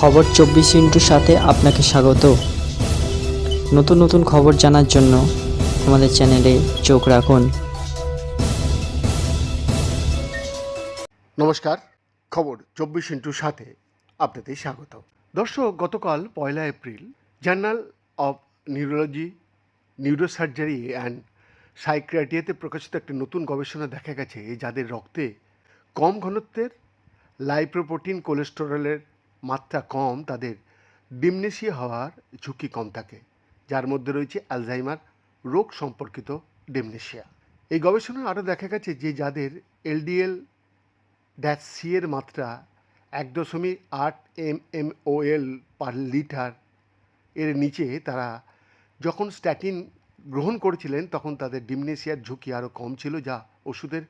খবর চব্বিশ ইন্টুর সাথে আপনাকে স্বাগত। নতুন নতুন খবর জানার জন্য আমাদের চ্যানেলে চোখ রাখুন। নমস্কার, খবর চব্বিশ ইন্টুর সাথে আপনাদের স্বাগত। দর্শক, গতকাল পয়লা April journal of neurology neurosurgery and সাইক্রিয়াটিয়াতে প্রকাশিত একটি নতুন গবেষণা দেখা গেছে, যাদের রক্তে কম ঘনত্বের লাইপ্রোপ্রোটিন কোলেস্টেরলের মাত্রা কম, তাদের ডিমনেশিয়া হওয়ার ঝুঁকি কম থাকে, যার মধ্যে রয়েছে অ্যালজাইমার রোগ সম্পর্কিত ডিমনেশিয়া। এই গবেষণায় আরও দেখা গেছে যে যাদের এলডিএল ড্যাশ সি এর মাত্রা এক দশমিক আট M M O L per litre এর নিচে, তারা যখন স্ট্যাটিন গ্রহণ করেছিলেন, তখন তাদের ডিমনেশিয়ার ঝুঁকি আরও কম ছিল, যা ওষুধের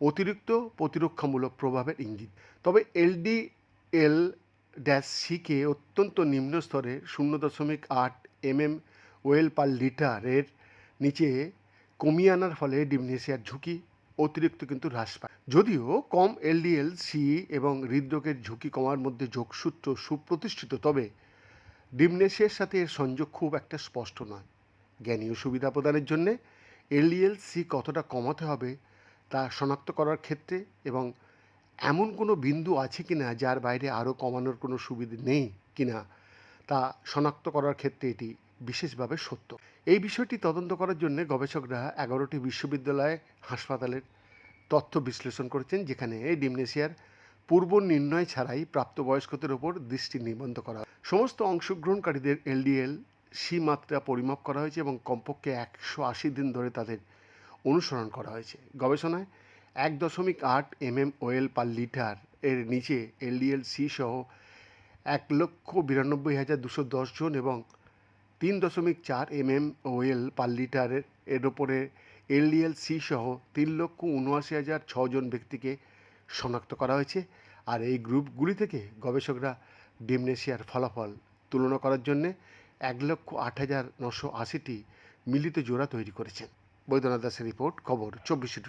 অতিরিক্ত প্রতিরক্ষামূলক প্রভাবের ইঙ্গিত। তবে এলডি এল ড্যাশ সিকে অত্যন্ত নিম্ন স্তরে শূন্য দশমিক আট এম এম ওয়েল পার লিটারের নিচে কমিয়ে আনার ফলে ডিমনেশিয়ার ঝুঁকি অতিরিক্ত কিন্তু হ্রাস পায়। যদিও কম এলডিএল সি এবং হৃদরোগের ঝুঁকি কমার মধ্যে যোগসূত্র সুপ্রতিষ্ঠিত, তবে ডিমনেশিয়ার সাথে এর সংযোগ খুব একটা স্পষ্ট নয়। জ্ঞানীয় সুবিধা প্রদানের জন্যে এলডিএল সি কতটা কমাতে হবে তা শনাক্ত করার ক্ষেত্রে এবং এমন কোনো বিন্দু আছে কিনা যার বাইরে আরও কমানোর কোনো সুবিধে নেই কিনা তা শনাক্ত করার ক্ষেত্রে এটি বিশেষভাবে সত্য এই বিষয়টি তদন্ত করার জন্য গবেষকরা এগারোটি বিশ্ববিদ্যালয় হাসপাতালের তথ্য বিশ্লেষণ করেছেন, যেখানে ডিমনেশিয়ার পূর্ব নির্ণয় ছাড়াই প্রাপ্তবয়স্কদের ওপর দৃষ্টি নিবন্ধ করা। সমস্ত অংশগ্রহণকারীদের এলডিএল সি মাত্রা পরিমাপ করা হয়েছে এবং কমপক্ষে একশো আশি দিন ধরে তাদের অনুসরণ করা হয়েছে গবেষণায় এক দশমিক আট M M ol per litre এর নিচে এলডিএল সি সহ এক লক্ষ বিরানব্বই হাজার দুশো দশ জন এবং তিন দশমিক চার এম এম ওয়েল পার লিটারের এর ওপরে এলডিএল সি সহ তিন লক্ষ উনআশি হাজার ছজন ব্যক্তিকে শনাক্ত করা হয়েছে। আর এই গ্রুপগুলি থেকে গবেষকরা ডিমনেশিয়ার ফলাফল তুলনা করার জন্যে এক লক্ষ আট হাজার নশো আশিটি মিলিত জোড়া তৈরি করেছেন। বৈদ্যনাথ দাসের রিপোর্ট, খবর, চব্বিশে